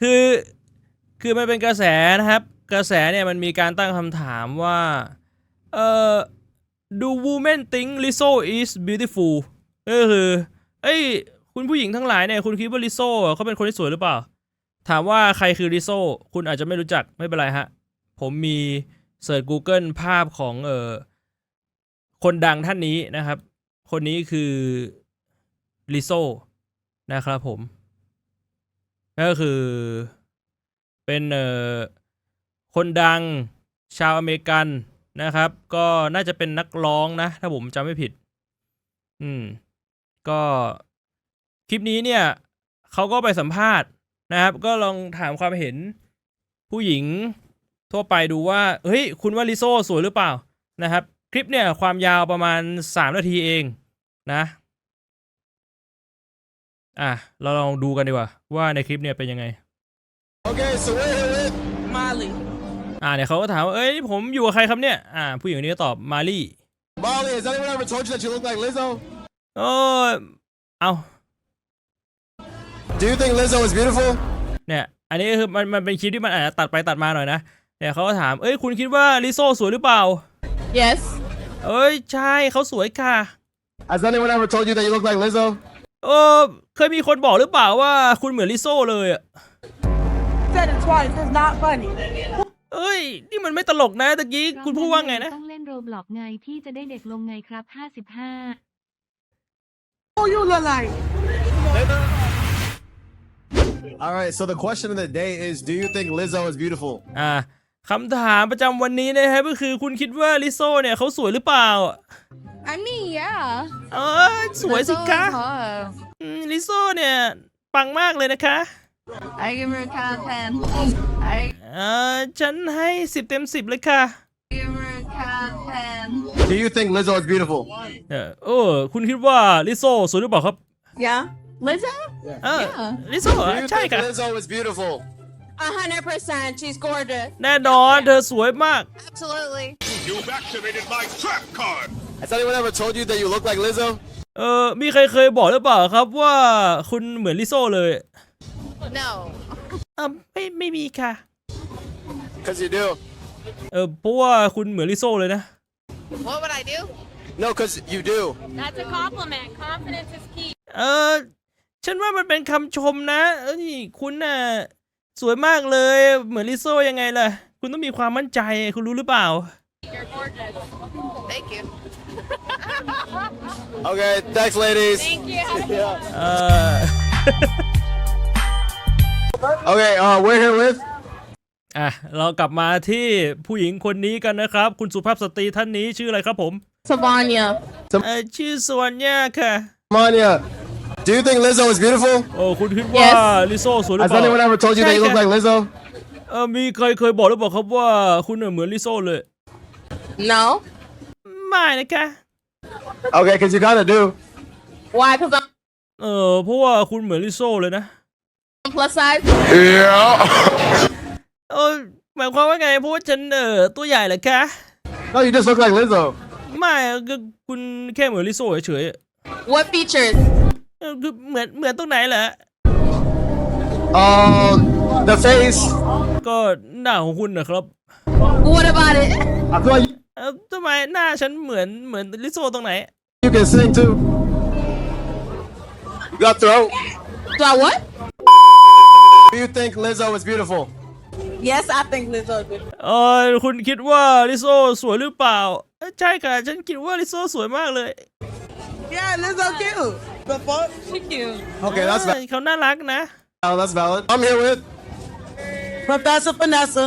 คือคือมันเป็นกระแสนะครับ กระแสเนี่ยมันมีการตั้งคำถามว่าเอ่อ do women think Lizzo is beautiful ก็คือเอ้ยคุณผู้หญิงทั้งหลายเนี่ยคุณคิดว่าลิโซ่เขาเป็นคนที่สวยหรือเปล่า ถามว่าใครคือลิโซ่คุณอาจจะไม่รู้จักไม่เป็นไรฮะ ผมมีเสิร์ช Google ภาพของเอ่อคนดังท่านนี้นะครับ คนนี้คือลิโซ่นะครับผม ก็คือเป็นเอ่อคนดังชาวอเมริกันนะครับ ก็น่าจะเป็นนักร้องนะ ถ้าผมจำไม่ผิด อืม ก็คลิปนี้เนี่ยเขาก็ไปสัมภาษณ์นะครับ ก็ลองถามความเห็นผู้หญิงทั่วไปดูว่า เฮ้ย คุณว่าลิโซสวยหรือเปล่านะครับ คลิปเนี่ยความยาวประมาณ 3 นาทีเองนะ อะ เราลองดูกันดีกว่า ว่าในคลิปเนี่ยเป็นยังไง Okay, so we're here with Molly. อ่าเนี่ยเขาก็ถามว่า เอ้ย ผมอยู่กับใครครับเนี่ย อ่า ผู้หญิงคนนี้ก็ตอบมาลี่ Molly. Has anyone ever told you that you look like Lizzo? โอ้เอา Do you think Lizzo is beautiful? เนี่ย อันนี้คือมันมันเป็นคลิปที่มันอาจจะตัดไปตัดมาหน่อยนะ เนี่ยเขาก็ถาม เอ้ย คุณคิดว่าลิโซ่สวยหรือเปล่า Yes. เอ้ย ใช่เขาสวยค่ะ Has anyone ever told you that you look like Lizzo? เออเคยมีคนบอกหรือเปล่าว่าคุณเหมือนลิโซ่เลยอะ Said it twice. It's not funny. เอ้ย นี่มันไม่ตลกนะตะกี้คุณพูดว่าไงนะ ต้องเล่นโรบล็อกไงพี่จะได้เด็กลงไงครับ 55 Who you look like? All right. So the question of the day is, do you think Lizzo is beautiful? อ่าคำถามประจำวันนี้นะครับก็คือคุณคิดว่าลิโซ่เนี่ยเขาสวยหรือเปล่า I mean, yeah. เออสวยสิ Lizzo คะ is hot. อืมลิโซ่เนี่ย ปังมากเลยนะคะ I give her a count of 10. I เออฉันให้สิบเต็มสิบเลยค่ะ give her a count of 10. Do you think Lizzo is beautiful? เออเออคุณคิดว่าลิโซ่สวยหรือเปล่าครับ Yeah. Lizzo? เออ Yeah. ลิโซ่ Do you ใช่ think ค่ะ Lizzo is beautiful? A hundred percent. She's gorgeous. แน่นอนเธอสวยมาก Absolutely. You've activated my trap card! Has anyone ever told you that you look like Lizzo? เออมีใครเคยบอกหรือเปล่าครับว่าคุณเหมือนลิโซ่เลย No. อ่าไม่ไม่มีค่ะ Cause you do. เออเพราะว่าคุณเหมือนลิโซ่เลยนะ What would I do? No, cause you do. That's a compliment. Confidence is key. เออฉันว่ามันเป็นคำชมนะเอ้ยคุณน่ะสวยมากเลยเหมือนลิโซ่ยังไงล่ะ คุณต้องมีความมั่นใจคุณรู้หรือเปล่า You're gorgeous. Thank you. Okay. Thanks, ladies. Thank you. เออ Okay. Uh, we're here with. อะเรากลับมาที่ผู้หญิงคนนี้กันนะครับ คุณสุภาพสตรีท่านนี้ชื่ออะไรครับผม Savanya. เออชื่อสวนย่าค่ะ Manya. Do you think Lizzo is beautiful? โอ้คุณคิดว่า Yes ลิโซ่สวยหรือ Has เปล่า anyone ever told you that you look like Lizzo? เออมีใครเคยบอกหรือเปล่าครับว่าคุณน่ะเหมือนลิโซ่เลย No. ไม่นะคะ Okay, cause you kinda do. Why? Cause I'm เออเพราะว่าคุณเหมือนลิโซ่เลยนะ plus size. เออหมายความว่าไงเพราะว่าฉันเออตัวใหญ่เหรอคะ No, you just look like Lizzo. ไม่ก็คุณแค่เหมือนลิโซ่เฉย What features? ๆเออคือเหมือนเหมือนตรงไหนเหรอ Um, the face. ก็หน้าของคุณนะครับ What about it? I feel like เออทำไมหน้าฉันเหมือนเหมือนลิโซ่ตรงไหน you can sing too. You got throat. Do I what? Do you think Lizzo is beautiful? Yes, I think Lizzo is good. เออคุณคิดว่าลิโซ่สวยหรือเปล่าเออใช่ค่ะ ฉันคิดว่าลิโซ่สวยมากเลย Yeah, Lizzo cute. The fuck? She cute. Okay, that's เออเขาน่ารักนะ valid. That's valid. I'm here with. Professor Vanessa.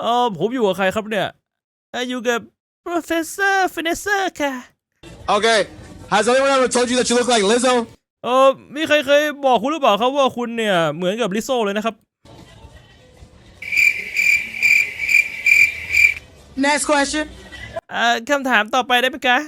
เออผมอยู่กับใครครับเนี่ยเอออยู่กับ professor Finesser ค่ะ Okay. Has anyone ever told you that you look like Lizzo? เออมีใครเคยบอกคุณหรือเปล่าครับว่าคุณเนี่ยเหมือนกับลิโซ่เลยนะครับ Next question. เอ่อคำถามต่อไปได้ไหมคะ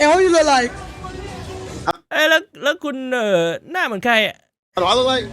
And who you look like? เอ้ยแล้วแล้วคุณเอ่อหน้าเหมือนใครอะ What do I look like?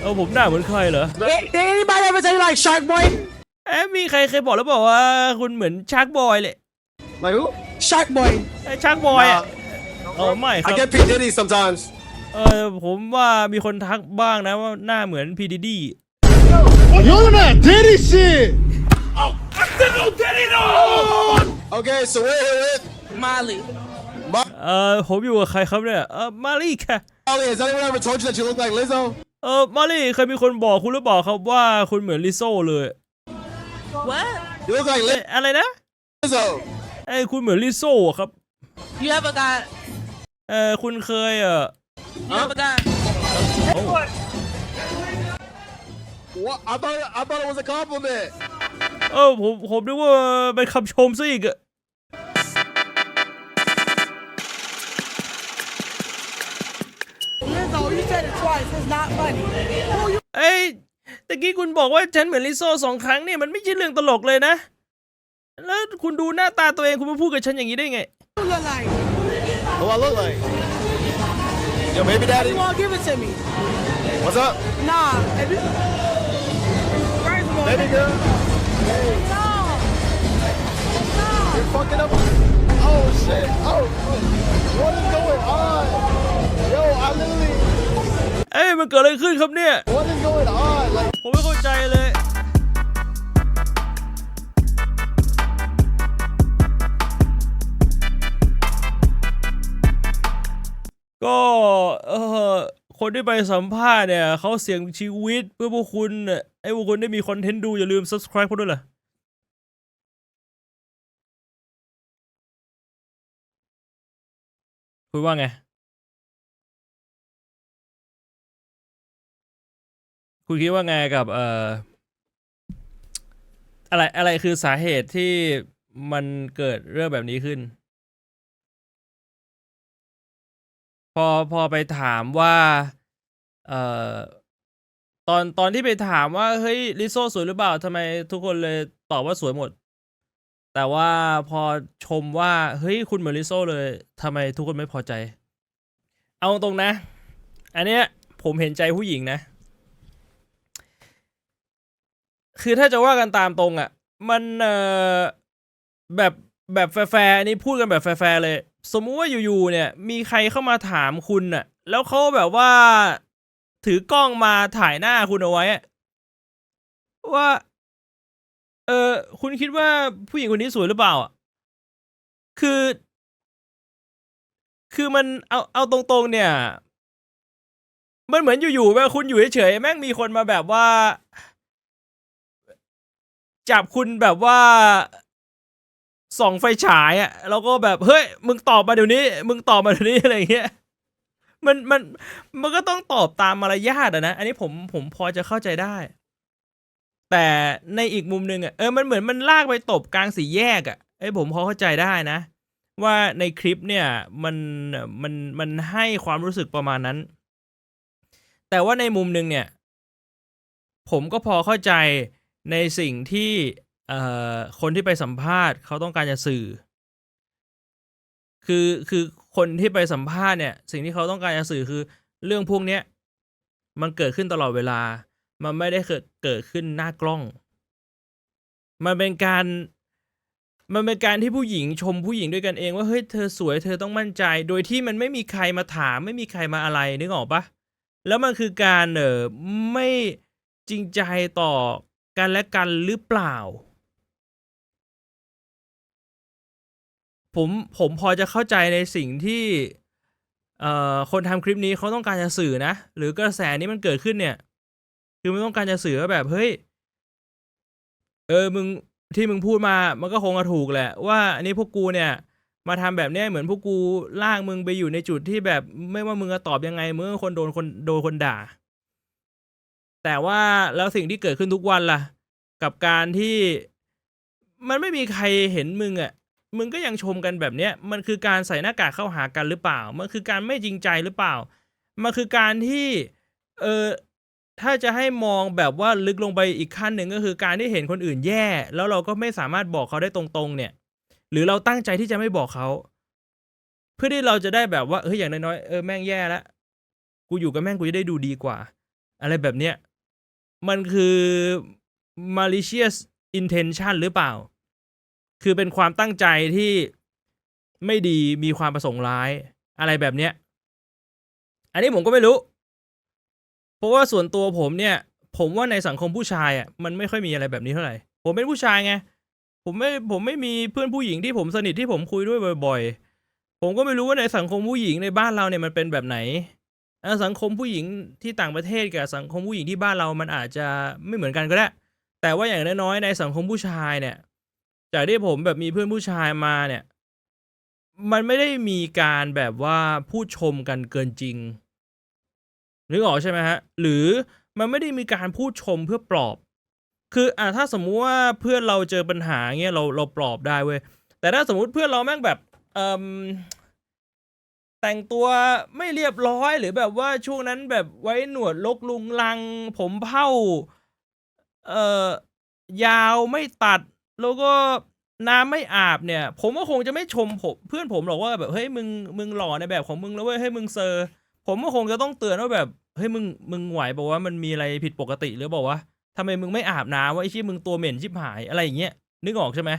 เออผมหน้าเหมือนใครเหรอ Did, did anybody ever say you like Shark Boy? เอ้ยมีใครเคยบอกหรือเปล่าว่า คุณเหมือนชาร์กบอยเลย Like who? Shark Boy. ไอ้ชาร์กบอยอะ Nah, เออไม่ค I รับ get P Diddy sometimes. เออผมว่ามีคนทักบ้างนะว่าหน้าเหมือนพีดีดี You're not diddy shit. Oh, I said no daddy no! Okay, so we're here with Molly. เออผมอยู่กับใครครับเนี่ยเออมารีค่ะ Molly. Has anyone ever told you that you look like Lizzo? เออมารีเคยมีคนบอกคุณหรือเปล่าครับว่าคุณเหมือนลิโซ่เลย What? You look like เอ้ยอะไรนะ Lizzo. ไอ้ยคุณเหมือนลิโซ่อะครับ You ever got? เออคุณเคยเออ You ever got? What? I thought I thought it was a compliment. เออผมผมนึกว่าเป็นคำชมซะอีกอะ Lizzo, you said it twice. It's not funny. Who you เอ้ย ตะกี้คุณบอกว่าฉันเหมือนลิโซ่สองครั้งเนี่ยมันไม่ใช่เรื่องตลกเลยนะ แล้วคุณดูหน้าตาตัวเองคุณมาพูดกับฉันอย่างนี้ได้ไง look like? Who I look like? Yo, baby daddy. You won't give it to me? What's up, Nah. If you... First of all, baby girl? no. You're fucking up. Oh shit. Oh, what is going on? Yo, I literally. เอ้ยมันเกิดอะไรขึ้นครับเนี่ย What is going on? ผมไม่เข้าใจเลยก็เออคนที่ไปสัมภาษณ์เนี่ยเขาเสี่ยงชีวิตเพื่อพวกคุณไอ้พวกคุณได้มีคอนเทนต์ดูอย่าลืม subscribe เขาด้วยล่ะคุณว่าไง คุณคิดว่าไงกับเอ่ออะไรอะไรคือสาเหตุที่มันเกิดเรื่องแบบนี้ขึ้น พอพอไปถามว่า เอ่อตอนตอนที่ไปถามว่าเฮ้ยลิโซสวยหรือเปล่าทำไมทุกคนเลยตอบว่าสวยหมด แต่ว่าพอชมว่าเฮ้ยคุณเหมือนลิโซเลยทำไมทุกคนไม่พอใจ เอาตรงนะ อันเนี้ยผมเห็นใจผู้หญิงนะ คือถ้าจะว่ากันตามตรงอะ่ะ มันเอ่อแบบแบบแฟร์ๆนี่พูดกันแบบแฟร์ๆเลย สมมุติว่าอยู่ๆเนี่ย มีใครเข้ามาถามคุณน่ะ แล้วเขาแบบว่าถือกล้องมาถ่ายหน้าคุณเอาไว้อะว่า เออคุณคิดว่าผู้หญิงคนนี้สวยหรือเปล่าอะคือ คือมันเอาเอาตรงๆ เนี่ย มันเหมือนอยู่ๆแบบคุณอยู่เฉยๆแม่งมีคนมาแบบว่า จับคุณแบบว่าส่องไฟฉายอะ่ะแล้วก็แบบเฮ้ยมึงตอบมาเดี๋ยวนี้ มึงตอบมาเดี๋ยวนี้อะไรเงี้ยมันมันมันก็ต้องตอบตามมารยาทอะนะ อันนี้ผมผมพอจะเข้าใจได้ แต่ในอีกมุมหนึ่งอะเออมันเหมือนมันลากไปตบกลางสี่แยกอะไอ้ผมพอเข้าใจได้นะ ว่าในคลิปเนี่ยมันมันมันให้ความรู้สึกประมาณนั้น แต่ว่าในมุมหนึ่งเนี่ย ผมก็พอเข้าใจ ในสิ่งที่เอ่อคนที่ไปสัมภาษณ์เขาต้องการจะสื่อ คือคือคนที่ไปสัมภาษณ์เนี่ย สิ่งที่เขาต้องการจะสื่อคือเรื่องพวกเนี้ยมันเกิดขึ้นตลอดเวลา มันไม่ได้เกิดเกิดขึ้นหน้ากล้อง มันเป็นการมันเป็นการที่ผู้หญิงชมผู้หญิงด้วยกันเองว่าเฮ้ยเธอสวยเธอต้องมั่นใจ โดยที่มันไม่มีใครมาถาม ไม่มีใครมาอะไรนึกออกปะแล้วมันคือการเออไม่จริงใจต่อ กันและกันหรือเปล่า ผมผมพอจะเข้าใจในสิ่งที่เอ่อคนทำคลิปนี้เขาต้องการจะสื่อนะ หรือกระแสนี้มันเกิดขึ้นเนี่ย คือมันต้องการจะสื่อว่าแบบเฮ้ยเออมึงที่มึงพูดมามันก็คงจะถูกแหละ ว่าอันนี้พวกกูเนี่ยมาทำแบบเนี้ยเหมือนพวกกูลากมึงไปอยู่ในจุดที่แบบไม่ว่ามึงจะตอบยังไงมึงก็คนโดนคนโดนคนด่า แต่ว่าแล้วสิ่งที่เกิดขึ้นทุกวันล่ะ กับการที่มันไม่มีใครเห็นมึงอะ่ะมึงก็ยังชมกันแบบเนี้ย มันคือการใส่หน้ากากเข้าหากันหรือเปล่า มันคือการไม่จริงใจหรือเปล่า มันคือการที่ เออถ้าจะให้มองแบบว่าลึกลงไปอีกขั้นหนึ่งก็คือการที่เห็นคนอื่นแย่ แล้วเราก็ไม่สามารถบอกเขาได้ตรงๆ เนี่ย หรือเราตั้งใจที่จะไม่บอกเขา เพื่อที่เราจะได้แบบว่าเฮ้ยอย่างน้อยๆเออแม่งแย่แล้วกูอยู่กับแม่งกูจะได้ดูดีกว่า อะไรแบบเนี้ย มันคือ malicious intention หรือเปล่า คือเป็นความตั้งใจที่ไม่ดีมีความประสงค์ร้ายอะไรแบบเนี้ย อันนี้ผมก็ไม่รู้ เพราะว่าส่วนตัวผมเนี่ย ผมว่าในสังคมผู้ชายอะมันไม่ค่อยมีอะไรแบบนี้เท่าไหร่ ผมเป็นผู้ชายไง ผมไม่ผมไม่มีเพื่อนผู้หญิงที่ผมสนิทที่ผมคุยด้วยบ่อย ๆ ผมก็ไม่รู้ว่าในสังคมผู้หญิงในบ้านเราเนี่ยมันเป็นแบบไหน สังคมผู้หญิงที่ต่างประเทศกับสังคมผู้หญิงที่บ้านเรามันอาจจะไม่เหมือนกันก็ได้ แต่ว่าอย่างน้อยๆในสังคมผู้ชายเนี่ย จากที่ผมแบบมีเพื่อนผู้ชายมาเนี่ย มันไม่ได้มีการแบบว่าพูดชมกันเกินจริงนึกออกใช่ไหมฮะ หรือมันไม่ได้มีการพูดชมเพื่อปลอบ คืออะถ้าสมมุติว่าเพื่อนเราเจอปัญหาเงี้ยเราเราปลอบได้เว้ย แต่ถ้าสมมุติเพื่อนเราแม่งแบบเอ่ม แต่งตัวไม่เรียบร้อยหรือแบบว่าช่วงนั้นแบบไว้หนวดลกลุงลัง ผมเผ้า เอ่อยาวไม่ตัด แล้วก็น้ำไม่อาบเนี่ย ผมก็คงจะไม่ชมผมเพื่อนผมหรอกว่าแบบเฮ้ยมึงมึงหล่อในแบบของมึงแล้วเว้ยเฮ้ยมึงเซอร์ ผมก็คงจะต้องเตือนว่าแบบเฮ้ยมึงมึงไหวบอกว่ามันมีอะไรผิดปกติหรือบอกว่าทำไมมึงไม่อาบน้ำวะไอ้ชี้มึงตัวเหม็นชิบหายอะไรอย่างเงี้ยนึกออกใช่ไหม